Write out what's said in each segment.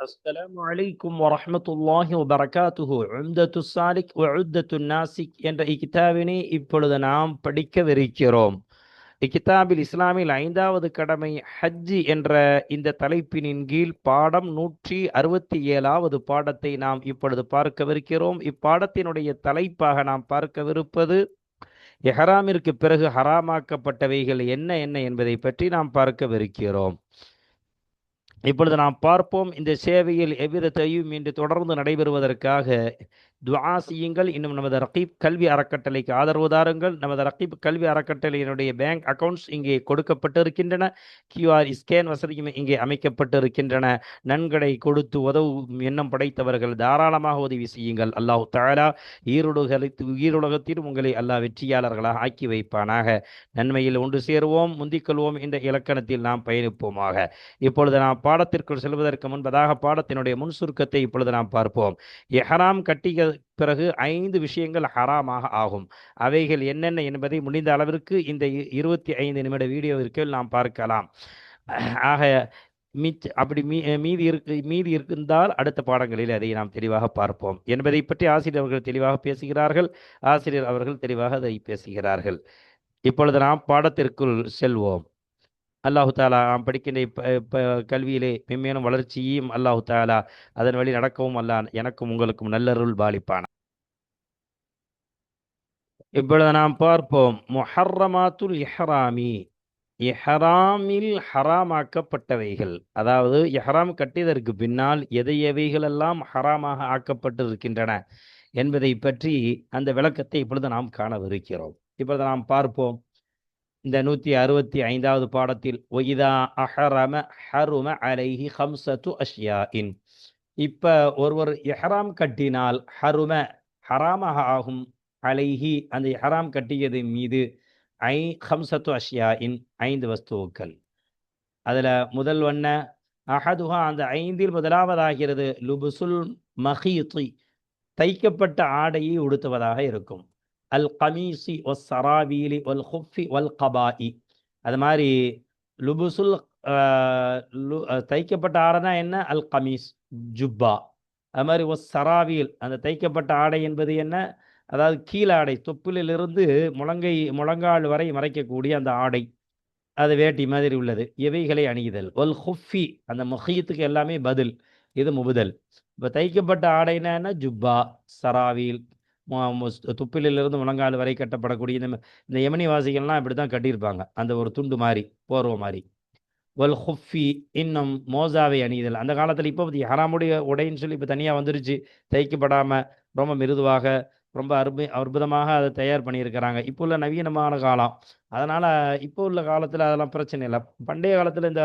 அஸ்ஸலாமு அலைக்கும் வரமத்துல்லாஹி வபரகாத்துஹு உம்தத்து சாலிக் வஉத்தத்து நாசிக் என்ற இக்கிதாவினை இப்பொழுது நாம் படிக்கவிருக்கிறோம். இக்கிதாபில் இஸ்லாமில் ஐந்தாவது கடமை ஹஜ்ஜி என்ற இந்த தலைப்பினின் கீழ் பாடம் நூற்றி அறுபத்தி ஏழாவது பாடத்தை நாம் இப்பொழுது பார்க்கவிருக்கிறோம். இப்பாடத்தினுடைய தலைப்பாக நாம் பார்க்கவிருப்பது எஹராமிற்கு பிறகு ஹராமாக்கப்பட்டவைகள் என்ன என்ன என்பதை பற்றி நாம் பார்க்கவிருக்கிறோம். இப்பொழுது நாம் பார்ப்போம் இந்த சேவையில் எவ்வித தெய்வும் இன்று தொடர்ந்து நடைபெறுவதற்காக துவா செய்யுங்கள். இன்னும் நமது ரகீப் கல்வி அறக்கட்டளைக்கு ஆதரவு தாருங்கள். நமது ரகீப் கல்வி அறக்கட்டளையினுடைய பேங்க் அக்கவுண்ட்ஸ் இங்கே கொடுக்கப்பட்டிருக்கின்றன. கியூஆர் ஸ்கேன் வசதியும் இங்கே அமைக்கப்பட்டிருக்கின்றன. நன்கடை கொடுத்து உதவும் எண்ணம் படைத்தவர்கள் தாராளமாக உதவி செய்யுங்கள். அல்லாஹ் தாரா ஈரோடுகளுக்கு ஈருலகத்திலும் உங்களை அல்லாஹ் வெற்றியாளர்களாக ஆக்கி வைப்பானாக. நன்மையில் ஒன்று சேருவோம். முந்திக்கொள்வோம் என்ற இலக்கணத்தில் நாம் பயணிப்போமாக. இப்பொழுது நாம் பாடத்திற்குள் செல்வதற்கு முன்பதாக பாடத்தினுடைய முன் சுருக்கத்தை இப்பொழுது நாம் பார்ப்போம். எஹராம் கட்டிகள் பிறகு ஐந்து விஷயங்கள் ஹராமாக ஆகும். அவைகள் என்னென்ன என்பதை முடிந்த அளவிற்கு இந்த இருபத்தி ஐந்து நிமிட வீடியோவிற்கு நாம் பார்க்கலாம். ஆக மிச்ச அப்படி மீ மீதி இருக்கு மீதி இருந்தால் அடுத்த பாடங்களில் அதை நாம் தெளிவாக பார்ப்போம். என்பதை பற்றி ஆசிரியர் அவர்கள் தெளிவாக பேசுகிறார்கள். ஆசிரியர் அவர்கள் தெளிவாக அதை பேசுகிறார்கள். இப்பொழுது நாம் பாடத்திற்குள் செல்வோம். அல்லாஹு தாலா நாம் படிக்கின்ற இப்போ கல்வியிலே மென்மேலும் வளர்ச்சியும் அல்லாஹு தாலா அதன் வழி நடக்கவும் அல்லா எனக்கும் உங்களுக்கும் நல்லருள் பாலிப்பான இப்பொழுது நாம் பார்ப்போம். முஹர்ரமாத்துல் இஹ்ராமி. இஹராமில் ஹராமாக்கப்பட்டவைகள். அதாவது இஹராம் கட்டியதற்கு பின்னால் எதை எவைகளெல்லாம் ஹராமாக ஆக்கப்பட்டிருக்கின்றன என்பதை பற்றி அந்த விளக்கத்தை இப்பொழுது நாம் காணவிருக்கிறோம். இப்பொழுது நாம் பார்ப்போம். இந்த நூற்றி அறுபத்தி ஐந்தாவது பாடத்தில் ஒய்தா அஹரம ஹரும அலைஹி ஹம்சத்து அஷ்யா இன் இப்போ ஒருவர் எஹராம் கட்டினால் ஹரும ஹராமாக ஆகும். அலைஹி அந்த எஹராம் கட்டியது மீது ஐ ஹம்சத்து அஷ்யா இன் ஐந்து வஸ்துக்கள். அதில் முதல் வண்ண அஹதுஹா அந்த ஐந்தில் முதலாவதாகிறது லுபுசுல் மஹீத்தி தைக்கப்பட்ட ஆடையை உடுத்துவதாக இருக்கும். அல் கமீசி ஒல் சராவீலி ஒல் ஹுஃபி ஒல் கபாயி அது மாதிரி லுபுசுல் தைக்கப்பட்ட ஆடைனா என்ன? அல் கமீஸ் ஜுப்பா. அது மாதிரி ஒஸ் சராவீல் அந்த தைக்கப்பட்ட ஆடை என்பது என்ன? அதாவது கீழாடை தொப்பிலிருந்து முழங்கை முழங்கால் வரை மறைக்கக்கூடிய அந்த ஆடை. அது வேட்டி மாதிரி உள்ளது. இவைகளை அணிதல். ஒல் ஹுஃபி அந்த முஹீத்துக்கு எல்லாமே பதில். இது முபுதல். இப்போ தைக்கப்பட்ட ஆடைனா என்ன? ஜுப்பா சராவீல். துப்பிலிருந்து முழங்கால் வரை கட்டப்படக்கூடிய இந்த இந்த யமனி வாசிகள்லாம் இப்படி தான் கட்டியிருப்பாங்க. அந்த ஒரு துண்டு மாதிரி போர்வ மாதிரி வல் ஹுஃபி இன்னும் மோசாவை அணிதல். அந்த காலத்தில் இப்போ ஹராமுடைய உடைன்னு சொல்லி இப்போ தனியாக வந்துருச்சு. தைக்கப்படாமல் ரொம்ப மிருதுவாக ரொம்ப அற்பு அற்புதமாக அதை தயார் பண்ணியிருக்கிறாங்க. இப்போ உள்ள நவீனமான காலம். அதனால் இப்போ உள்ள காலத்தில் அதெல்லாம் பிரச்சனை இல்லை. பண்டைய காலத்தில் இந்த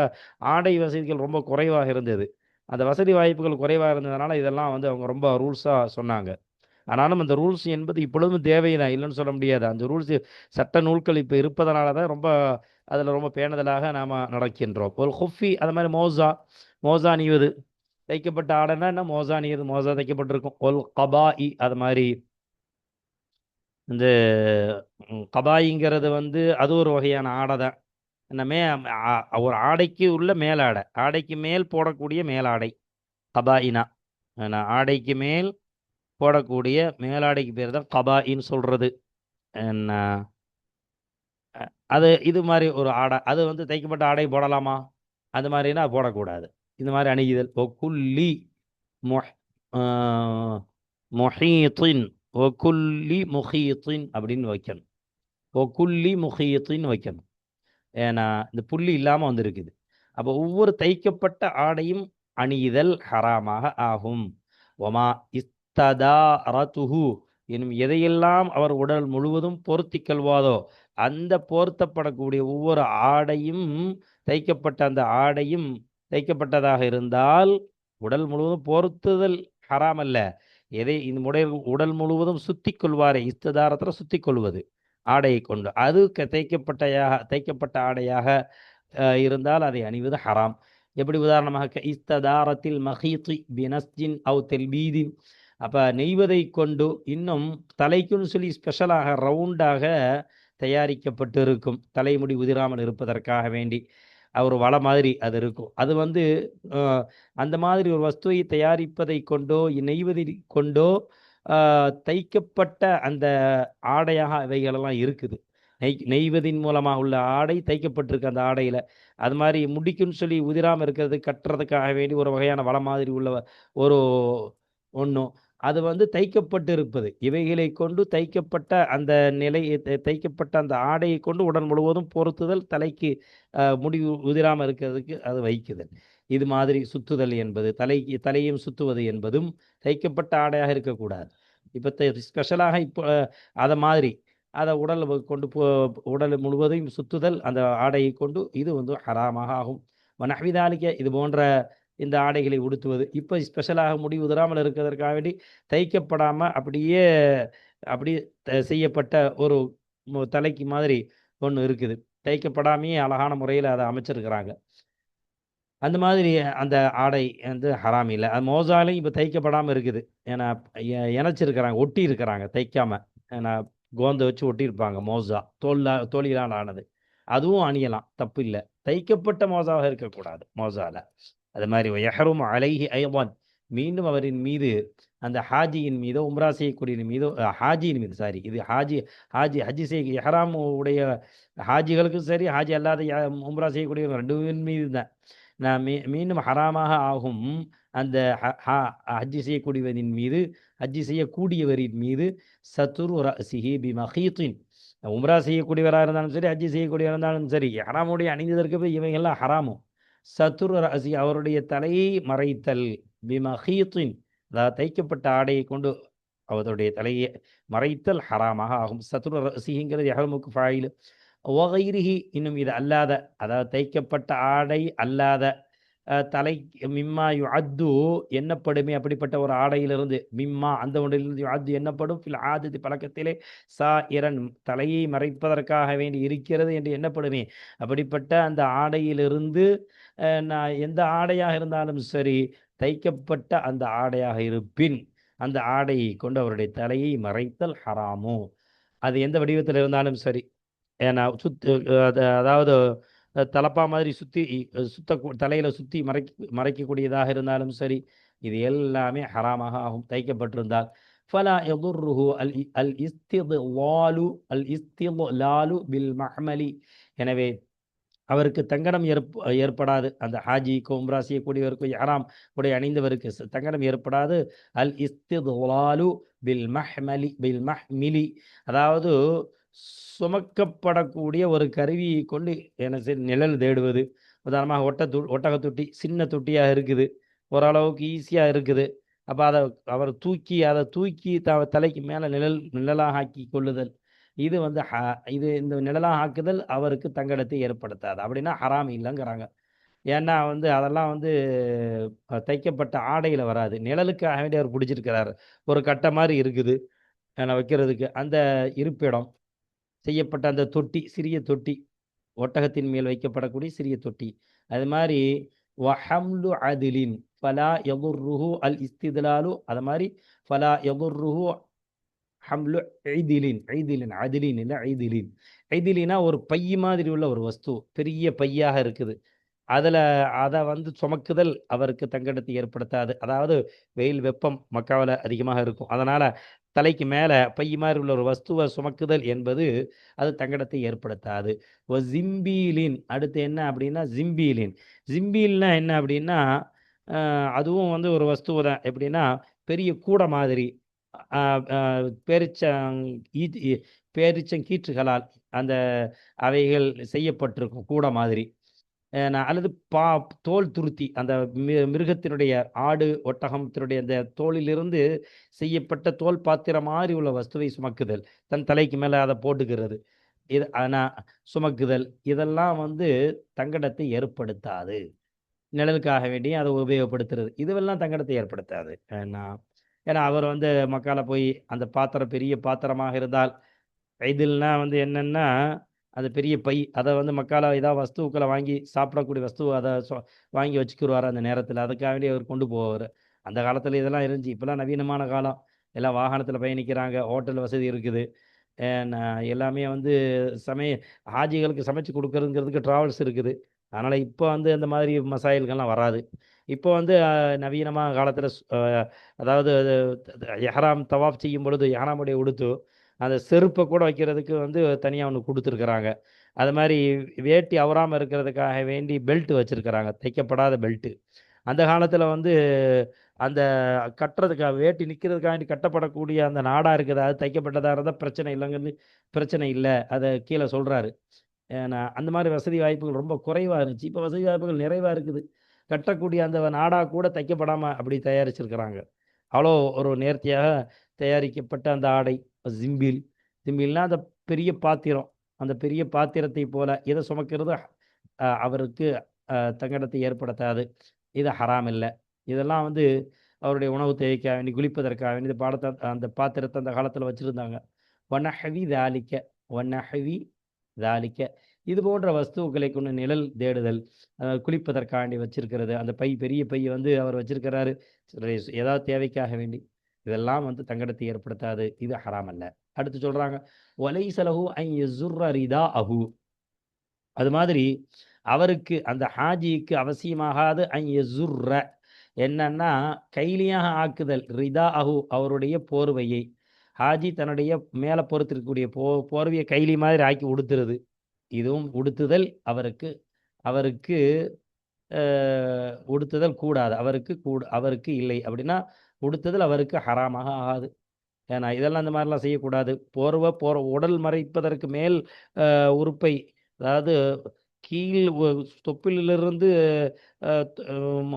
ஆடை வசதிகள் ரொம்ப குறைவாக இருந்தது. அந்த வசதி வாய்ப்புகள் குறைவாக இருந்ததுனால இதெல்லாம் வந்து அவங்க ரொம்ப ரூல்ஸாக சொன்னாங்க. ஆனாலும் அந்த ரூல்ஸ் என்பது இப்பொழுதும் தேவைதான் இல்லைன்னு சொல்ல முடியாது. அந்த ரூல்ஸ் சட்ட நூல்கள் இப்போ இருப்பதனால தான் ரொம்ப அதில் ரொம்ப பேணுதலாக நாம் நடக்கின்றோம். ஒரு ஹொஃபி அது மாதிரி மோசா மோசா அணிவது தைக்கப்பட்ட ஆடைனா என்ன? மோசா அணிவது மோசா தைக்கப்பட்டிருக்கும். ஒல் கபாயி அது மாதிரி. இந்த கபாயிங்கிறது வந்து அது ஒரு வகையான ஆடை தான் என்னமே ஒரு ஆடைக்கு உள்ள மேலாடை ஆடைக்கு மேல் போடக்கூடிய மேலாடை கபாயினா. ஆடைக்கு மேல் போடக்கூடிய மேலாடைக்கு பேர் தான் கபாயின்னு சொல்கிறது என்ன? அது இது மாதிரி ஒரு ஆடை அது வந்து தைக்கப்பட்ட ஆடை போடலாமா? அது மாதிரினா போடக்கூடாது. இந்த மாதிரி அணிகுதல் ஒக்குல்லி குல்லி மொஹீத்தின். ஓ குல்லி முஹீத்தின் அப்படின்னு வைக்கணும். ஓ குல்லி முஹீத்தின் வைக்கணும். ஏன்னா இந்த புள்ளி இல்லாமல் வந்திருக்குது. அப்போ ஒவ்வொரு தைக்கப்பட்ட ஆடையும் அணியுதல் ஹராமாக ஆகும். ஒமா இஸ் ததாரத்துஹு எனும் எதையெல்லாம் அவர் உடல் முழுவதும் போர்த்தி கொள்வாதோ அந்த போர்த்தப்படக்கூடிய ஒவ்வொரு ஆடையும் தைக்கப்பட்ட அந்த ஆடையும் தைக்கப்பட்டதாக இருந்தால் உடல் முழுவதும் போர்த்துதல் ஹராம் அல்ல. எதை இந்த முடைய உடல் முழுவதும் சுத்தி கொள்வாரே இஸ்ததாரத்தில் சுத்தி கொள்வது ஆடையை கொண்டு. அது தைக்கப்பட்டையாக தைக்கப்பட்ட ஆடையாக இருந்தால் அதை அணிவது ஹராம். எப்படி உதாரணமாக இஸ்ததாரத்தில் மஹீத்தி பினஸ்ஜின் அவு தெல்பீதின் அப்போ நெய்வதை கொண்டு இன்னும் தலைக்குன்னு சொல்லி ஸ்பெஷலாக ரவுண்டாக தயாரிக்கப்பட்டு இருக்கும் தலைமுடி உதிராமல் இருப்பதற்காக வேண்டி. ஒரு வலை மாதிரி அது இருக்கும். அது வந்து அந்த மாதிரி ஒரு வஸ்துவை தயாரிப்பதை கொண்டோ நெய்வதை கொண்டோ தைக்கப்பட்ட அந்த ஆடையாக இவைகளெல்லாம் இருக்குது. நெய் நெய்வதின் மூலமாக உள்ள ஆடை தைக்கப்பட்டிருக்கு அந்த ஆடையில். அது மாதிரி முடிக்குன்னு சொல்லி உதிராமல் இருக்கிறது கட்டுறதுக்காக வேண்டி ஒரு வகையான வள மாதிரி உள்ள ஒரு ஒன்றும் அது வந்து தைக்கப்பட்டு இருப்பது இவைகளை கொண்டு தைக்கப்பட்ட அந்த நிலை தைக்கப்பட்ட அந்த ஆடையை கொண்டு உடல் முழுவதும் பொருத்துதல் தலைக்கு முடிவு உதிராமல் இருக்கிறதுக்கு அது வைக்குதல் இது மாதிரி சுத்துதல் என்பது தலைக்கு தலையும் சுத்துவது என்பதும் தைக்கப்பட்ட ஆடையாக இருக்கக்கூடாது. இப்போ ஸ்பெஷலாக இப்போ அதை மாதிரி அதை உடல் கொண்டு போ உடல் முழுவதையும் சுத்துதல் அந்த ஆடையை கொண்டு இது வந்து ஹராமாக ஆகும். வனஹ்விதாலிக்க இது போன்ற இந்த ஆடைகளை உடுத்துவது. இப்போ ஸ்பெஷலாக முடி உதராமல் இருக்கிறதற்காக வேண்டி தைக்கப்படாமல் அப்படியே அப்படியே த- செய்யப்பட்ட ஒரு தலைக்கு மாதிரி ஒன்று இருக்குது. தைக்கப்படாமையே அழகான முறையில் அதை அமைச்சிருக்கிறாங்க. அந்த மாதிரி அந்த ஆடை வந்து ஹராம் இல்லை. அது மோசாலையும் இப்போ தைக்கப்படாமல் இருக்குது. ஏன்னா இணைச்சிருக்கிறாங்க ஒட்டி இருக்கிறாங்க தைக்காமல் ஏன்னா கோந்தை வச்சு ஒட்டியிருப்பாங்க மோசா. தோல்லா தோழிலால் ஆனது. அதுவும் அணியலாம் தப்பு இல்லை. தைக்கப்பட்ட மோசாவாக இருக்கக்கூடாது மோசாவில் அது மாதிரி எஹரும் அலைஹி ஐவான் மீண்டும் அவரின் மீது அந்த ஹாஜியின் மீதோ உம்ரா செய்யக்கூடிய மீதோ ஹாஜியின் மீது சாரி இது ஹாஜி ஹாஜி ஹஜ்ஜி செய்ய எஹராம் உடைய ஹாஜிகளுக்கும் சரி ஹாஜி அல்லாத யா- உம்ரா செய்யக்கூடிய ரெண்டு மீது தான் நான் மீ மீண்டும் ஹராமாக ஆகும் அந்த ஹ- ஹஜ்ஜி செய்யக்கூடியவரின் மீது ஹஜ்ஜி செய்யக்கூடியவரின் மீது சத்துரு ரசிஹி பி மஹீத்தின் உம்ரா செய்யக்கூடியவராக இருந்தாலும் சரி ஹஜ்ஜி செய்யக்கூடியவராக இருந்தாலும் சரி ஹராமுடைய அணிந்ததற்கு இவங்கெல்லாம் இவைகள்லாம் ஹராமும் சத்துரு ரசி அவருடைய தலையை மறைத்தல். பிமஹீத்தின் அதாவது தைக்கப்பட்ட ஆடையை கொண்டு அவருடைய தலையை மறைத்தல் ஹராமாக ஆகும். சத்துரு ரசிங்கிறது எஹரமுக்கு ஃபாயில். ஒகைரிஹி இன்னும் இது அல்லாத அதாவது தைக்கப்பட்ட ஆடை அல்லாத தலை மிம்மா யுஅத்து என்னப்படுமே அப்படிப்பட்ட ஒரு ஆடையிலிருந்து மிம்மா அந்த ஒன்றிலிருந்து அது என்னப்படும்? ஃபில் ஆதிதி பழக்கத்திலே சா இரன் தலையை மறைப்பதற்காக வேண்டி இருக்கிறது என்று என்னப்படுமே? அப்படிப்பட்ட அந்த ஆடையிலிருந்து நான் எந்த ஆடையாக இருந்தாலும் சரி தைக்கப்பட்ட அந்த ஆடையாக இருப்பின் அந்த ஆடையை கொண்டு அவருடைய தலையை மறைத்தல் ஹராமோ. அது எந்த வடிவத்தில் இருந்தாலும் சரி. ஏன்னா சுத்து அதாவது தலப்பா மாதிரி சுற்றி சுத்த தலையில் சுற்றி மறைக்க மறைக்கக்கூடியதாக இருந்தாலும் சரி இது எல்லாமே ஹராமாக ஆகும் தைக்கப்பட்டிருந்தால். ஃபலா எதுர்ருஹு அல் இ- அல் இஸ்திலாலு அல் இஸ்திலாலு பில் மஹ்மலி. எனவே அவருக்கு தங்கடம் ஏற்ப ஏற்படாது. அந்த ஹாஜி கோம்ரா செய்யக்கூடியவருக்கும் யாராம் உடைய அணிந்தவருக்கு தங்கடம் ஏற்படாது. அல் இஸ்திலாலு பில் மஹ்மலி பில் மஹ்மிலி. அதாவது சுமக்கப்படக்கூடிய ஒரு கருவியை கொண்டு என்ன செய்ய நிழல் தேடுவது. உதாரணமாக ஒட்ட து ஒட்டக தொட்டி சின்ன தொட்டியாக இருக்குது. ஓரளவுக்கு ஈஸியாக இருக்குது. அப்போ அதை அவர் தூக்கி அதை தூக்கி த தலைக்கு மேலே நிழல் நிழலாக ஆக்கி கொள்ளுதல். இது வந்து ஹ- இது இந்த நிழலாக ஆக்குதல் அவருக்கு தங்கடத்தை ஏற்படுத்தாது. அப்படின்னா ஹராம் இல்லைங்கிறாங்க. ஏன்னா வந்து அதெல்லாம் வந்து தைக்கப்பட்ட ஆடையில் வராது. நிழலுக்காக வேண்டிய அவர் பிடிச்சிருக்கிறாரு. ஒரு கட்டை மாதிரி இருக்குது. அஹ், வைக்கிறதுக்கு. அந்த இருப்பிடம். செய்யப்பட்ட அந்த தொட்டி சிறிய தொட்டி ஒட்டகத்தின் மேல் வைக்கப்படக்கூடிய சிறிய தொட்டி. அது மாதிரி வஹம்லு அதிலின் ஃபலா எதுர்ருஹு அல் இஸ்திதலாலு அது மாதிரி ஃபலா எதுர்ருஹு ஹம்லு ஐதிலின் ஐதிலின் அதிலின் இல்லை ஐதிலின் ஐதிலினா ஒரு பை மாதிரி உள்ள ஒரு வஸ்து பெரிய பையாக இருக்குது. அதில் அதை வந்து சுமக்குதல் அவருக்கு தங்கடத்தை ஏற்படுத்தாது. அதாவது வெயில் வெப்பம் மக்காவில் அதிகமாக இருக்கும். அதனால் தலைக்கு மேலே பை மாதிரி உள்ள ஒரு வஸ்துவை சுமக்குதல் என்பது அது தங்கடத்தை ஏற்படுத்தாது. ஒ ஜிம்பீலின் அடுத்து என்ன அப்படின்னா ஜிம்பீலின். ஜிம்பீல்னா என்ன அப்படின்னா அதுவும் வந்து ஒரு வஸ்துவை தான். எப்படின்னா பெரிய கூடை மாதிரி பேரிச்சங் ஈ- பேரிச்சங்கீற்றுகளால் அந்த அவைகள் செய்யப்பட்டிருக்கும் கூடை மாதிரி. அல்லது பா தோல் துருத்தி அந்த மிருகத்தினுடைய ஆடு ஒட்டகத்தினுடைய அந்த தோலிலிருந்து செய்யப்பட்ட தோல் பாத்திரம் மாதிரி உள்ள வஸ்துவை சுமக்குதல். தன் தலைக்கு மேலே அதை போட்டுக்கிறது. இது ஆனால் சுமக்குதல். இதெல்லாம் வந்து தங்கடத்தை ஏற்படுத்தாது. நிழலுக்காக வேண்டியும் அதை உபயோகப்படுத்துறது. இதுவெல்லாம் தங்கடத்தை ஏற்படுத்தாது. ஏன்னா ஏன்னா அவர் வந்து மக்கால போய் அந்த பாத்திரம் பெரிய பாத்திரமாக இருந்தால் இதில்னா வந்து என்னென்னா அந்த பெரிய பை. அதை வந்து மக்கால ஏதாவது வஸ்துக்களை வாங்கி சாப்பிடக்கூடிய வஸ்து அதை சொ- வாங்கி வச்சுக்கிடுவார் அந்த நேரத்தில். அதுக்காக வேண்டி அவர் கொண்டு போவார். அந்த காலத்தில் இதெல்லாம் இருந்துச்சு. இப்போல்லாம் நவீனமான காலம். எல்லாம் வாகனத்தில் பயணிக்கிறாங்க. ஹோட்டல் வசதி இருக்குது. எல்லாமே வந்து சமய ஹாஜிகளுக்கு சமைச்சு கொடுக்குறதுங்கிறதுக்கு ட்ராவல்ஸ் இருக்குது. அதனால் இப்போ வந்து அந்த மாதிரி மசாயல்கள்லாம் வராது. இப்போ வந்து நவீனமாக காலத்தில் அதாவது அது எஹராம் தவாப் செய்யும் பொழுது எஹராமுடைய உடுத்து அந்த செருப்பை கூட வைக்கிறதுக்கு வந்து தனியாக ஒன்று கொடுத்துருக்குறாங்க. அது மாதிரி வேட்டி அவராமல் இருக்கிறதுக்காக வேண்டி பெல்ட் வச்சுருக்கிறாங்க. தைக்கப்படாத பெல்ட்டு அந்த காலத்தில் வந்து அந்த கட்டுறதுக்காக வேட்டி நிற்கிறதுக்காக கட்டப்படக்கூடிய அந்த நாடாக இருக்குது. அது தைக்கப்பட்டதாக இருந்தால் பிரச்சனை இல்லைங்கிறது பிரச்சனை இல்லை. அதை கீழே சொல்கிறாரு ஏன்னா அந்த மாதிரி வசதி வாய்ப்புகள் ரொம்ப குறைவாக இருந்துச்சு. இப்போ வசதி வாய்ப்புகள் நிறைவாக இருக்குது. கட்டக்கூடிய அந்த நாடாக கூட தைக்கப்படாமல் அப்படி தயாரிச்சிருக்கிறாங்க. அவ்வளோ ஒரு நேர்த்தியாக தயாரிக்கப்பட்ட அந்த ஆடை. ஜிம்பில். ஜிம்பில்னா அந்த பெரிய பாத்திரம் அந்த பெரிய பாத்திரத்தை போல இதை சுமக்கிறது அவருக்கு தங்கடத்தை ஏற்படுத்தாது. இது ஹராம் இல்லை. இதெல்லாம் வந்து அவருடைய உணவு தேவைக்காக வேண்டி குளிப்பதற்காக வேண்டி பாடத்தை அந்த பாத்திரத்தை அந்த காலத்தில் வச்சுருந்தாங்க. வனஹவி தாலிக்க வனஹவி தாலிக்க. இது போன்ற வஸ்துக்களை கொண்டு நிழல் தேடுதல் குளிப்பதற்காண்டி வச்சிருக்கிறது. அந்த பை பெரிய பையை வந்து அவர் வச்சிருக்கிறாரு. ஏதாவது தேவைக்காக வேண்டி. இதெல்லாம் வந்து தங்கடத்தை ஏற்படுத்தாது. இது ஹராம் அல்ல. அடுத்து சொல்றாங்க ஒலை சலஹு ஐ ரிதா அஹு அது மாதிரி அவருக்கு அந்த ஹாஜிக்கு அவசியமாகாது ஐ என்னன்னா கைலியாக ஆக்குதல் ரிதா அஹு அவருடைய போர்வையை. ஹாஜி தன்னுடைய மேலே பொறுத்திருக்கக்கூடிய போ போர்வையை கைலி மாதிரி ஆக்கி உடுத்துறது. இதுவும் உடுத்துதல் அவருக்கு அவருக்கு உடுத்துதல் கூடாது. அவருக்கு கூட அவருக்கு இல்லை அப்படின்னா கொடுத்ததில் அவருக்கு ஹராமாக ஆகாது. ஏன்னா இதெல்லாம் இந்த மாதிரிலாம் செய்யக்கூடாது. போர்வை போற உடல் மறைப்பதற்கு மேல் உறுப்பை அதாவது கீழ் தொப்பிலிருந்து அஹ்,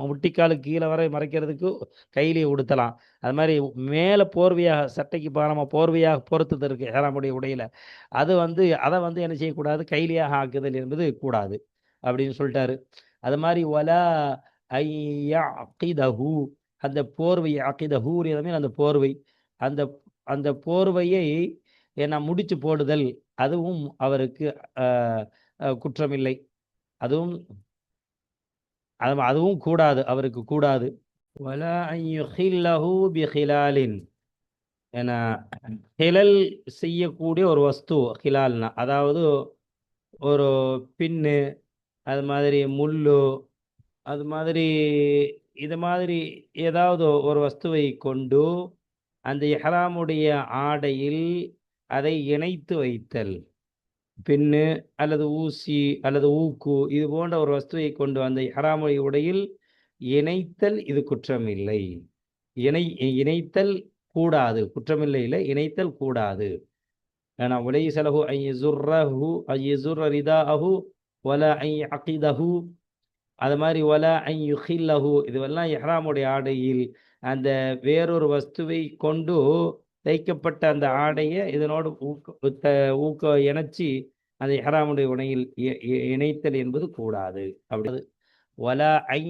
முட்டிக்காலு கீழே வரை மறைக்கிறதுக்கு கையிலேயே உடுத்தலாம். அது மாதிரி மேலே போர்வையாக சட்டைக்கு பாரமாக போர்வையாக பொறுத்ததற்கு ஏறாமுடைய உடையில அது வந்து அதை வந்து என்ன செய்யக்கூடாது? கைலியாக ஆக்குதல் என்பது கூடாது. அப்படின்னு சொல்லிட்டாரு. அது மாதிரி வலா ஐயஹு அந்த போர்வை அகிதஹூ அந்த போர்வை. அந்த அந்த போர்வையை என்ன முடிச்சு போடுதல் அதுவும் அவருக்கு குற்றமில்லை. அதுவும் அது அதுவும் கூடாது அவருக்கு கூடாது. வலா ஏன்னா ஹிலல் செய்யக்கூடிய ஒரு வஸ்து ஹிலால்னா அதாவது ஒரு பின்னு அது மாதிரி முள்ளு அது மாதிரி இது மாதிரி ஏதாவது ஒரு வஸ்துவை கொண்டு அந்த இஹ்ராமுடைய ஆடையில் அதை இணைத்து வைத்தல். பின்னு அல்லது ஊசி அல்லது ஊக்கு இது போன்ற ஒரு வஸ்துவை கொண்டு அந்த இஹ்ராமுடைய உடையில் இணைத்தல் இது குற்றமில்லை. இணை இணைத்தல் கூடாது. குற்றமில்லை இல்லை இணைத்தல் கூடாது. ஏன்னா உலை சலஹு ஐ யசுர்ரஹு ஐ யசுர்ர ரிதாஹு வல ஐ அகிதஹு அது மாதிரி வல ஐ யுஹில்லஹு இதுவெல்லாம் எஹ்ராமுடைய ஆடையில் அந்த வேறொரு வஸ்துவை கொண்டு தைக்கப்பட்ட அந்த ஆடையை இதனோடு ஊக்க ஊக்க இணைச்சி அந்த இஹ்ராமுடைய உடையில் இ- இணைத்தல் என்பது கூடாது. அப்படி ஒலா ஐ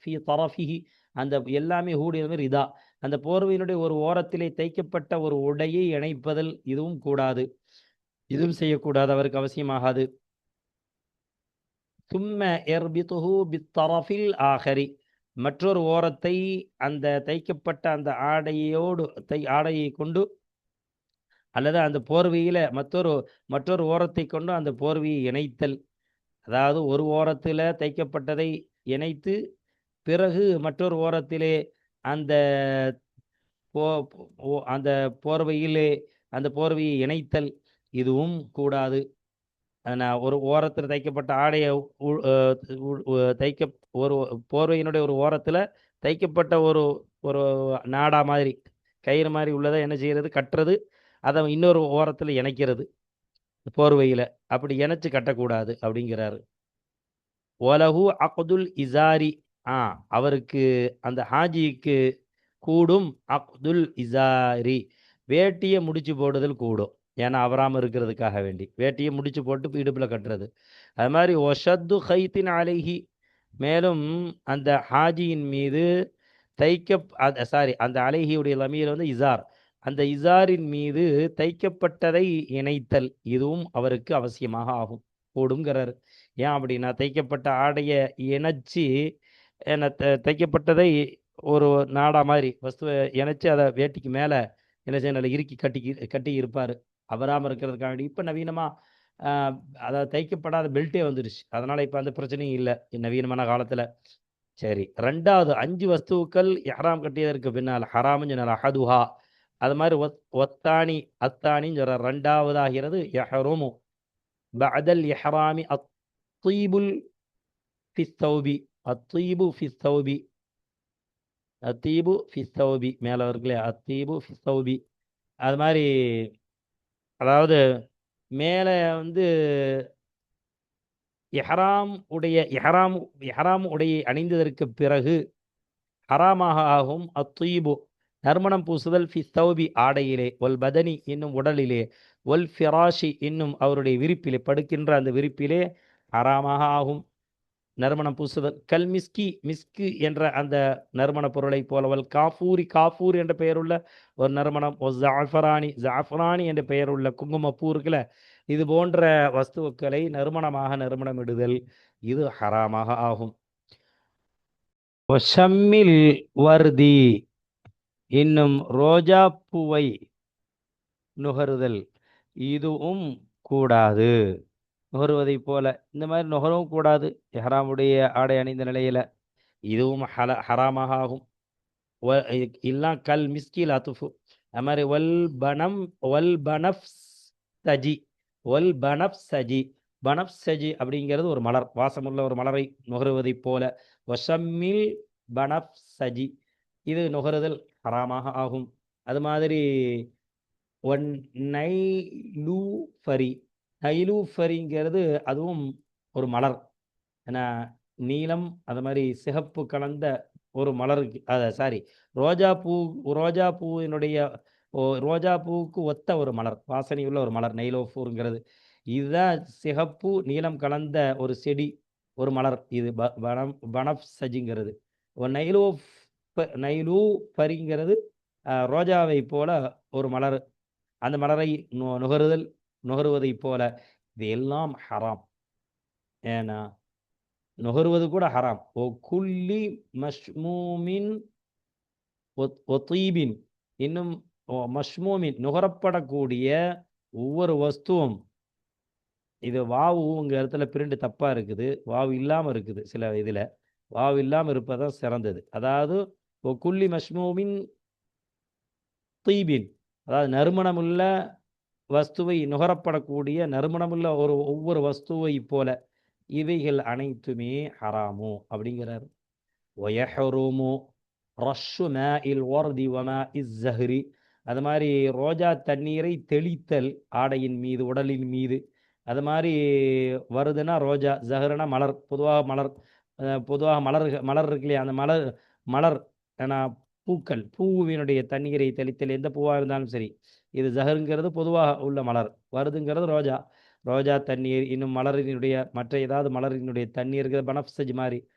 ஃபி தரஃபிஹி அந்த எல்லாமே ஹூடியது இதா அந்த போர்வையினுடைய ஒரு ஓரத்திலே தைக்கப்பட்ட ஒரு உடையை இணைப்பதல் இதுவும் கூடாது. இதுவும் செய்யக்கூடாது அவருக்கு அவசியமாகாது. சும்ம எர்பித்துஹு பித்தரஃபில் ஆஹரி மற்றொரு ஓரத்தை அந்த தைக்கப்பட்ட அந்த ஆடையோடு தை ஆடையை கொண்டு அல்லது அந்த போர்வையில் மற்றொரு மற்றொரு ஓரத்தை கொண்டு அந்த போர்வையை இணைத்தல். அதாவது ஒரு ஓரத்தில் தைக்கப்பட்டதை இணைத்து பிறகு மற்றொரு ஓரத்திலே அந்த போ போ- அந்த போர்வையிலே அந்த போர்வையை இணைத்தல். இதுவும் கூடாது. நான் ஒரு ஓரத்தில் தைக்கப்பட்ட ஆடையை தைக்க ஒரு போர்வையினுடைய ஒரு ஓரத்தில் தைக்கப்பட்ட ஒரு ஒரு நாடா மாதிரி கயிறு மாதிரி உள்ளதை என்ன செய்கிறது கட்டுறது. அதை இன்னொரு ஓரத்தில் இணைக்கிறது. போர்வையில். அப்படி இணைச்சு கட்டக்கூடாது அப்படிங்கிறாரு. ஒலகு அக்துல் இசாரி ஆ அவருக்கு அந்த ஹாஜிக்கு கூடும் அக்துல் இசாரி. வேட்டியை முடிச்சு போடுதல் கூடும். ஏன்னா அவராமல் இருக்கிறதுக்காக வேண்டி. வேட்டியை முடிச்சு போட்டு இடுப்பில் கட்டுறது. அது மாதிரி ஒஷத்து ஹைத்தின் அலைஹி. மேலும் அந்த ஹாஜியின் மீது தைக்க சாரி அந்த அலைஹியுடைய லமியில் வந்து இசார். அந்த இசாரின் மீது தைக்கப்பட்டதை இணைத்தல் இதுவும் அவருக்கு அவசியமாக ஆகும். கூடுங்கிறார் ஏன் அப்படின்னா தைக்கப்பட்ட ஆடையை இணைச்சி என்ன தைக்கப்பட்டதை ஒரு நாடா மாதிரி வஸ்துவை இணைச்சி அதை வேட்டிக்கு மேலே என்ன செய்ய இறுக்கி கட்டி கட்டி இருப்பார். அவராமல் இருக்கிறதுக்காண்டி இப்போ நவீனமாக அதாவது தைக்கப்படாத பெல்ட்டே வந்துருச்சு. அதனால் இப்போ அந்த பிரச்சனையும் இல்லை. நவீனமான காலத்தில். சரி ரெண்டாவது அஞ்சு வஸ்துக்கள் ஹராம் கட்டியதற்கு பின்னால். ஹராம்னு சொன்னார் அஹதுஹா. அது மாதிரி ஒத் ஒத்தானி அத்தானின்னு சொல்ற ரெண்டாவதாகிறது எஹரோமு பதல் எஹராமி அத்தீபுல் ஃபிஸ்தௌபி. அத்தீபு ஃபிஸ்தௌபி. அத்தீபு ஃபிஸ்தௌபி. மேலே இருக்குல்ல அத்தீபு ஃபிஸ்தௌபி. அது மாதிரி அதாவது மேலே வந்து இஹ்ராம் உடைய இஹ்ராம் இஹ்ராம் உடையை அணிந்ததற்கு பிறகு ஹராமாக ஆகும். அத்தீபு நறுமணம் பூசுதல் ஃபி ஆடையிலே ஒல் பதனி என்னும் உடலிலே ஒல் ஃபிராஷி என்னும் அவருடைய விரிப்பிலே படுக்கின்ற அந்த விரிப்பிலே ஹராமாக ஆகும். நறுமணம் பூசுதல் கல் மிஸ்கி மிஸ்கு என்ற அந்த நறுமண பொருளை போலவல் காஃபூரி காஃபூர் என்ற பெயருள்ள ஒரு நறுமணம் ஒ ஜாஃபரானி ஜாஃபரானி என்ற பெயருள்ள குங்குமப்பூ இருக்குல்ல இது போன்ற வஸ்துக்களை நறுமணமாக நறுமணமிடுதல் இது ஹராமாக ஆகும். ஒஷம்மில் வர்தி இன்னும் ரோஜா பூவை நுகருதல் இதுவும் கூடாது. நுகருவதைப் போல. இந்த மாதிரி நுகரவும் கூடாது. எஹராமுடைய ஆடை அணிந்த நிலையில இதுவும் ஹல ஹராமாக ஆகும். இல்லாம் கல் மிஸ்கில் அத்துஃபு. அது மாதிரி வல் பனம் வல் பனப் சஜி வல் பனப் சஜி பனப் சஜி அப்படிங்கிறது ஒரு மலர். வாசமுள்ள ஒரு மலரை நுகருவதைப் போல. வஷம்மில் பனப் சஜி இது நுகருதல் ஹராமாக ஆகும். அது மாதிரி ஒன் நைலூ ஃபரி அதுவும் ஒரு மலர். ஏன்னா நீலம் அது மாதிரி சிகப்பு கலந்த ஒரு மலருக்கு அதை சாரி ரோஜா பூ ரோஜா பூவினுடைய ஓ- ரோஜா பூவுக்கு ஒத்த ஒரு மலர் வாசனை உள்ள ஒரு மலர் நெய்லோஃபூருங்கிறது. இதுதான் சிகப்பு நீலம் கலந்த ஒரு செடி ஒரு மலர். இது ப- பனம் பனப் சஜிங்கிறது ஒரு நைலோ நைலூ பரிங்கிறது ரோஜாவை போல ஒரு மலர். அந்த மலரை நு- நுகருதல் நுகருவதைப் போல இது எல்லாம் ஹராம். ஏன்னா நுகருவது கூட ஹராம். ஓ குல்லி மஷ்மூமின் ஒத்- ஒத்தீபின். இன்னும் மஷ்மூமின் நுகரப்படக்கூடிய ஒவ்வொரு வஸ்துவும் இது வாவு உங்கள் இடத்துல பிரிண்டு தப்பாக இருக்குது. வாவு இல்லாமல் இருக்குது சில இதில். வாவு இல்லாமல் இருப்பதான் சிறந்தது. அதாவது ஒ குல்லி மஷ்மூமின் தீபின் அதாவது நறுமணமுள்ள வஸ்துவை நுகரப்படக்கூடிய நறுமணமுள்ள ஒரு ஒவ்வொரு வஸ்துவை போல இவைகள் அனைத்துமே ஹராமு அப்படிங்கிறார். ஒயஹரோமு ரஷ்ஷு மே இல் ஒர்தி வமா இஸ் ஜஹ்ரி. அது மாதிரி ரோஜா தண்ணீரை தெளித்தல் ஆடையின் மீது உடலின் மீது. அது மாதிரி வருதுன்னா ரோஜா ஜஹ்ருனா மலர் பொதுவாக மலர் பொதுவாக மலர் மலர் இருக்கு இல்லையா? அந்த மலர் மலர் ஏன்னா பூக்கள் பூவினுடைய தண்ணீரை தெளித்தல் எந்த பூவாக இருந்தாலும் சரி. இது ஜஹருங்கிறது பொதுவாக உள்ள மலர். வருதுங்கிறது ரோஜா. ரோஜா தண்ணீர் இன்னும் மலரினுடைய மற்ற ஏதாவது மலரினுடைய தண்ணீர் இருக்கிற பனப்சஜ் மாதிரி.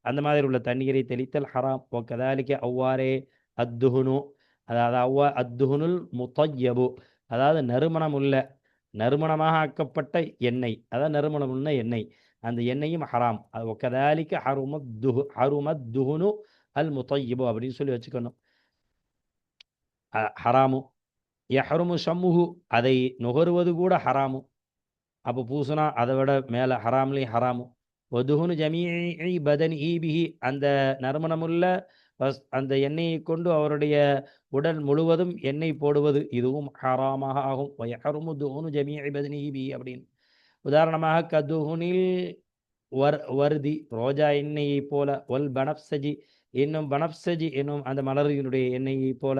அந்த மாதிரி உள்ள தண்ணீரை தெளித்தல் ஹராம். ஓ கதாலிக்க அவ்வாறே அத்துஹுனு. அதாவது அவ்வா அத்துஹுனுல் முத்தய்யபு அதாவது நறுமணம் உள்ள நறுமணமாக ஆக்கப்பட்ட எண்ணெய். அதாவது நறுமணம் உள்ள எண்ணெய். அந்த எண்ணெயும் ஹராம். அது ஒ ஹருமத் துஹு ஹருமத் துஹுனு அல் முத்தய்யபு அப்படின்னு சொல்லி வச்சுக்கணும். அ- ஹராமு. யஹ்ருமு ஷம்முஹு அதை நுகருவது கூட ஹராமு அப்போ பூசுனா அதை விட மேலே ஹராம்லேயும் ஹராமு ஒதுகுனு ஜமீ பதன் ஈபிஹி அந்த நறுமணமுள்ள வஸ் அந்த எண்ணெயை கொண்டு அவருடைய உடல் முழுவதும் எண்ணெய் போடுவது இதுவும் ஹராமாக ஆகும். வயஹருமு துகுனு ஜமீ பதன் ஈபிஹி அப்படின்னு. உதாரணமாக கதுகுனில் வர் வருதி ரோஜா எண்ணெயை போல. ஒல் பனப்சஜி என்னும் பனப்சஜி என்னும் அந்த மலரினுடைய எண்ணெயை போல.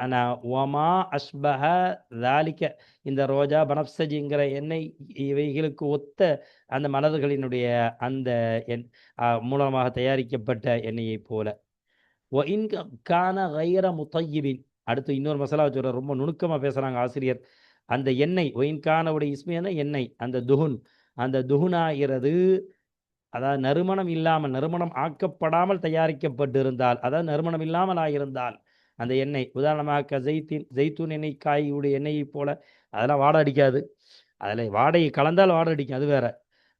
ஆனா ஒமா அஸ்பஹ தாலிக்க இந்த ரோஜா பனப்சஜிங்கிற எண்ணெய் இவைகளுக்கு ஒத்த அந்த மலர்களினுடைய அந்த எண் மூலமாக தயாரிக்கப்பட்ட எண்ணெயைப் போல. ஒ இன் கான கைர முத்தையிபின் அடுத்து இன்னொரு மசாலா சொல்ற ரொம்ப நுணுக்கமா பேசுறாங்க ஆசிரியர். அந்த எண்ணெய் ஒயின் கானவுடைய இஸ்மியான எண்ணெய். அந்த துஹுன் அந்த துகுனாகிறது அதாவது நறுமணம் இல்லாமல் நறுமணம் ஆக்கப்படாமல் தயாரிக்கப்பட்டிருந்தால் அதாவது நறுமணம் இல்லாமல் ஆகியிருந்தால் அந்த எண்ணெய். உதாரணமாக ஜெய்தீன் ஜெய்தூன் எண்ணெய் காயுடைய எண்ணெயை போல அதெல்லாம் வாடை அடிக்காது. அதில் வாடை கலந்தால் வாடை அடிக்கும் அது வேற.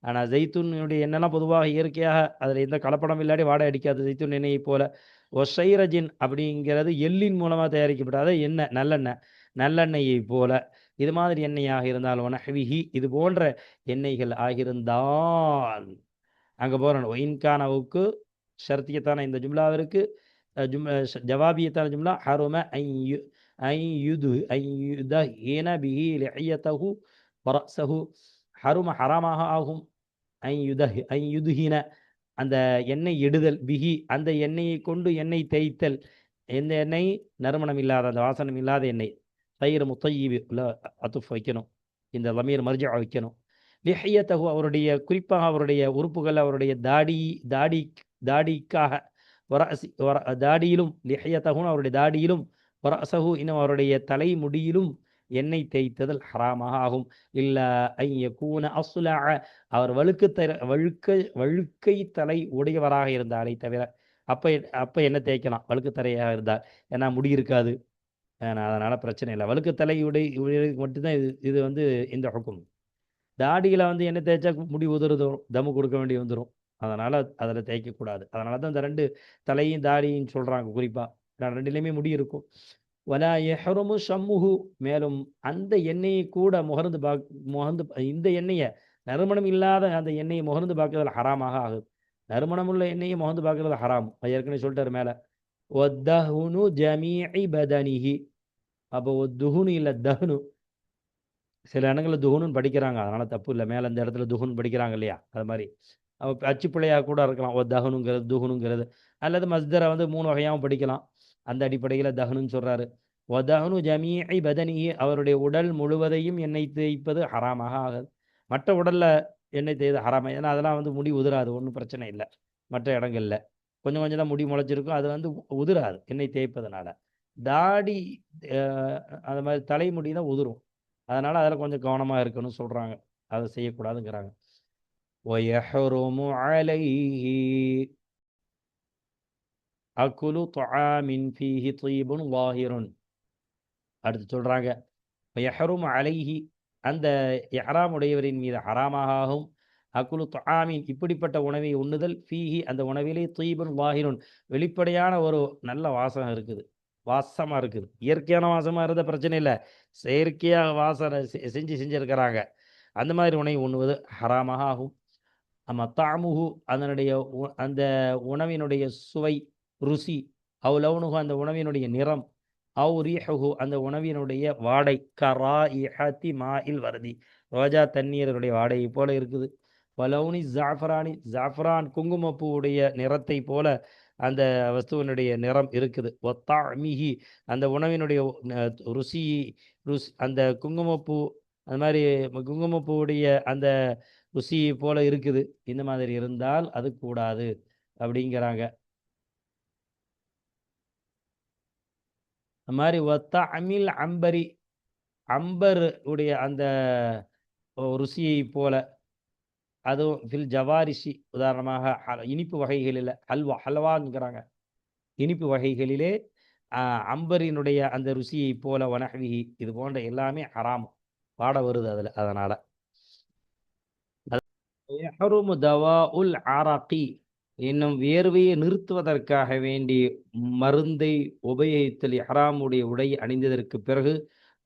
ஆனால் ஜெய்தூனுடைய எண்ணெய்லாம் பொதுவாக இயற்கையாக அதில் எந்த கலப்படம் இல்லாடி வாடை அடிக்காது ஜெய்தூன் எண்ணெயை போல. ஒசைரஜின் அப்படிங்கிறது எள்ளின் மூலமாக தயாரிக்கப்படாத எண்ணெய் நல்லெண்ணெய். நல்லெண்ணெயை போல. இது மாதிரி எண்ணெயாக இருந்தால் வனஹ்விஹி இது போன்ற எண்ணெய்கள் ஆகியிருந்தால் அங்கே போகிறோம் ஒயின்கானவுக்கு ஷர்த்தியத்தான இந்த ஜும்லாவிற்கு ஜவாபியத்தான ஜும்லா ஹரும ஐயு பிஹி லிஹியத்தஹு வரசஹு ஹரும ஹராமாக ஆகும் ஐயுத ஐயுதுஹின அந்த எண்ணெய் இடுதல் பிஹி அந்த எண்ணெயை கொண்டு எண்ணெய் தேய்த்தல். எந்த எண்ணெய்? நறுமணம் இல்லாத அந்த வாசனம் இல்லாத எண்ணெய். தயிர் முத்தையீபு உள்ள அத்துஃப் வைக்கணும். இந்த லமீர் மர்ஜா வைக்கணும். லிஹியத்தஹு அவருடைய குறிப்பாக அவருடைய உறுப்புகள் அவருடைய தாடி தாடி தாடிக்காக வரசி வர தாடியிலும் லிஹியத்தகுன்னு அவருடைய தாடியிலும் வரசஹு இன்னும் அவருடைய தலைமுடியிலும் எண்ணெய் தேய்த்ததல் ஹராமாக ஆகும். இல்ல ஐய கூன அசுலா அவர் வழுக்கு தர வழுக்க வழுக்கை தலை உடையவராக இருந்தாலே தவிர அப்ப அப்ப என்ன தேய்க்கலாம்? வழுக்கு தரையாக இருந்தால். ஏன்னா முடி இருக்காது. ஏன்னா, அதனால பிரச்சனை இல்லை. வழுக்கு தலை உடை மட்டும்தான் இது இது வந்து இந்த ஹுக்கும். தாடியில் வந்து என்ன தேய்ச்சா முடி உதிருது தம்மு கொடுக்க வேண்டி வந்துடும் அதனால் அதில் தேய்க்கக்கூடாது அதனால தான் இந்த ரெண்டு தலையும் தாடியும் சொல்கிறாங்க குறிப்பாக ரெண்டுலேயுமே முடி இருக்கும். வலா எஹரமு ஷம்முஹு மேலும் அந்த எண்ணெயை கூட முகர்ந்து பா முகர்ந்து இந்த எண்ணெயை நறுமணம் இல்லாத அந்த எண்ணெயை முகர்ந்து பார்க்கறதுல ஹராமாக ஆகுது. நறுமணமுள்ள எண்ணெயை முகர்ந்து பார்க்கறது ஹராம். ஏற்கனவே சொல்லிட்டாரு மேலே. ஒத்தஹுனு ஜமீஇ பதனிஹி. அப்போ துஹுனு இல்லை தஹ்னு. சில இடங்களில் துஹுனுன்னு படிக்கிறாங்க. அதனால தப்பு இல்லை. மேலே இந்த இடத்துல துஹுன் படிக்கிறாங்க இல்லையா? அது மாதிரி. அச்சுப்பிள்ளையாக அச்சு பிள்ளையாக கூட இருக்கலாம். ஓ தகனுங்கிறது துஹுனுங்கிறது. அல்லது மஸ்தரை வந்து மூணு வகையாகவும் படிக்கலாம். அந்த அடிப்படையில் தஹனுன்னு சொல்கிறாரு ஒதஹனு ஜமீஐ பதனிஹி. அவருடைய உடல் முழுவதையும் எண்ணெய் தேய்ப்பது ஹராமாக ஆகாது. மற்ற உடலில் எண்ணெய் தேய்து ஹராம. ஏன்னா அதெல்லாம் வந்து முடி உதிராது. ஒன்றும் பிரச்சனை இல்லை. மற்ற இடங்களில். கொஞ்சம் கொஞ்சம் தான் முடி முளைச்சிருக்கும். அது வந்து உதிராது. எண்ணெய் தேய்ப்பதனால. தாடி அஹ், அது மாதிரி தலைமுடி தான் உதிரும். அதனால் அதில் கொஞ்சம் கவனமாக இருக்கணும்னு சொல்கிறாங்க அதை செய்யக்கூடாதுங்கிறாங்க. ويحرم عليه أكل طعام فيه طيب ظاهر அடுத்து சொல்றாங்க يحرم عليه அந்த இஹ்ராம் உடையவரின் மீது ஹராமாக ஆகும் அக்குலு துஆமின் இப்படிப்பட்ட உணவை உண்ணுதல் ஃபீஹி அந்த உணவிலே தீபுன் வாஹிருன் வெளிப்படையான ஒரு நல்ல வாசம் இருக்குது வாசமா இருக்குது இயற்கையான வாசமா இருந்த பிரச்சனை இல்லை செயற்கையாக வாசனை செ- செஞ்சு செஞ்சிருக்கிறாங்க அந்த மாதிரி உணவை உண்ணுவது ஹராமாக ஆகும் அம்மா தாமுகு அதனுடைய உ- அந்த உணவினுடைய சுவை ருசி அவ் லவுனுகு அந்த உணவினுடைய நிறம் அவ் ரீஹுகு அந்த உணவினுடைய வாடை கரா இஹத்தி மாயில் வரதி. ரோஜா தண்ணீரனுடைய வாடையை போல இருக்குது. வலவுனி ஜாஃபரானி ஜாஃபரான் குங்குமப்பூவுடைய நிறத்தை போல அந்த வஸ்துவினுடைய நிறம் இருக்குது. ஒத்தாமிஹி அந்த உணவினுடைய ருசி ருசி அந்த குங்குமப்பூ அந்த மாதிரி குங்குமப்பூவுடைய அந்த ருசியை போல இருக்குது. இந்த மாதிரி இருந்தால் அது கூடாது அப்படிங்கிறாங்க. அது மாதிரி ஒத்த அமில் அம்பரி அம்பர் உடைய அந்த ருசியை போல அதுவும் ஃபில் ஜவாரிசி உதாரணமாக இனிப்பு வகைகளில் ஹல்வா ஹல்வாங்கிறாங்க. இனிப்பு வகைகளிலே அம்பரினுடைய அந்த ருசியை போல வனஹ்விஹி இது போன்ற எல்லாமே ஹராம். பாட வருது அதில் அதனால். என்னும் தவாஉல் வேர்வையை நிறுத்துவதற்காக வேண்டி மருந்தை உபயோகித்தல் ஹராமுடைய உடை அணிந்ததற்கு பிறகு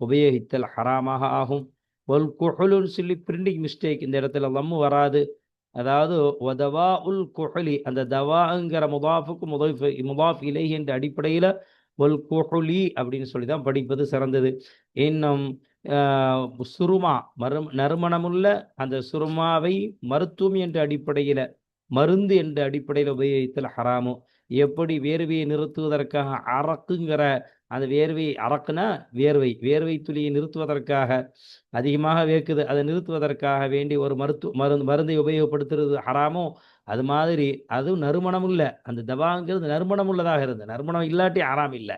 உபயோகித்தல் ஹராமாக ஆகும். ஒல் குஹலுன்னு சொல்லி பிரிண்டிங் மிஸ்டேக் இந்த இடத்துல லம்மு வராது. அதாவது ஒதவா உல் குஹலி அந்த தவாங்கிற முதாஃபுக்கு முதாஃப் முதாஃப் இலை என்ற அடிப்படையில் ஒல் குஹலி அப்படின்னு சொல்லி தான் படிப்பது சிறந்தது. இன்னும் சுருமா மறு நறுமணமுள்ள அந்த சுருமாவை மருத்துவம் என்ற அடிப்படையில் மருந்து என்ற அடிப்படையில் உபயோகித்தல் ஹராமோ. எப்படி வேர்வையை நிறுத்துவதற்காக அரக்குங்கிற அந்த வேர்வை அரக்குனா வேர்வை வேர்வை துளியை நிறுத்துவதற்காக அதிகமாக வேர்க்குது அதை நிறுத்துவதற்காக வேண்டி ஒரு மருத்துவ மருந்து மருந்தை உபயோகப்படுத்துறது ஹராமோ? அது மாதிரி அதுவும் நறுமணம் இல்லை அந்த தவாங்கிறது நறுமணம் உள்ளதாக இருந்தது. நறுமணம் இல்லாட்டி ஆறாம் இல்லை.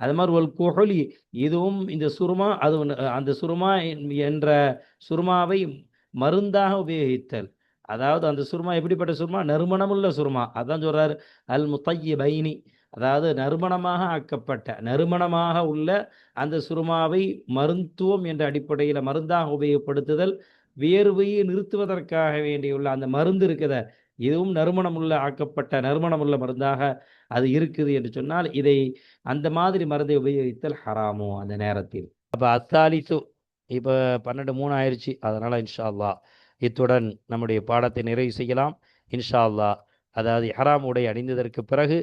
அது மாதிரி ஒரு குகலி இதுவும் இந்த சுருமா அது அந்த சுருமா என்ற சுருமாவை மருந்தாக உபயோகித்தல். அதாவது அந்த சுருமா எப்படிப்பட்ட சுருமா? நறுமணமுள்ள சுருமா. அதான் சொல்றாரு அல் முத்தையிபைனி அதாவது நறுமணமாக ஆக்கப்பட்ட நறுமணமாக உள்ள அந்த சுருமாவை மருத்துவம் என்ற அடிப்படையில் மருந்தாக உபயோகப்படுத்துதல் வியர்வையை நிறுத்துவதற்காக வேண்டியுள்ள அந்த மருந்து இருக்குத. இதுவும் நறுமணமுள்ள ஆக்கப்பட்ட நறுமணமுள்ள மருந்தாக அது இருக்குது என்று சொன்னால் இதை அந்த மாதிரி மருந்தை உபயோகித்தல் ஹராமோ அந்த நேரத்தில். அப்போ அத்தாலிசு இப்போ பன்னெண்டு மூணு ஆயிடுச்சு அதனால் இன்ஷா அல்லா இத்துடன் நம்முடைய பாடத்தை நிறைவு செய்யலாம். இன்ஷா அல்லா அதாவது ஹராம் உடை அணிந்ததற்கு பிறகு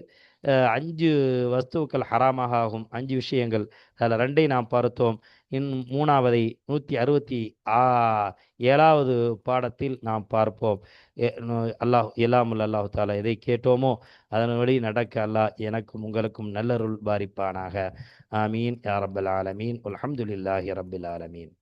அஞ்சு வஸ்துக்கள் ஹராமாக ஆகும். அஞ்சு விஷயங்கள். அதில் ரெண்டை நாம் பார்த்தோம். இன் மூணாவதை நூற்றி அறுபத்தி ஆ ஏழாவது பாடத்தில் நாம் பார்ப்போம். அல்லாஹ் எல்லாமுல் அல்லாஹ் தாலா எதை கேட்டோமோ அதன் வழி நடக்க அல்லாஹ் எனக்கும் உங்களுக்கும் நல்லருள் பாரிப்பானாக. ஆமீன். யா ரப்பல் ஆலமீன். அலமதுல்லாஹி ரப்பில் ஆலமீன்.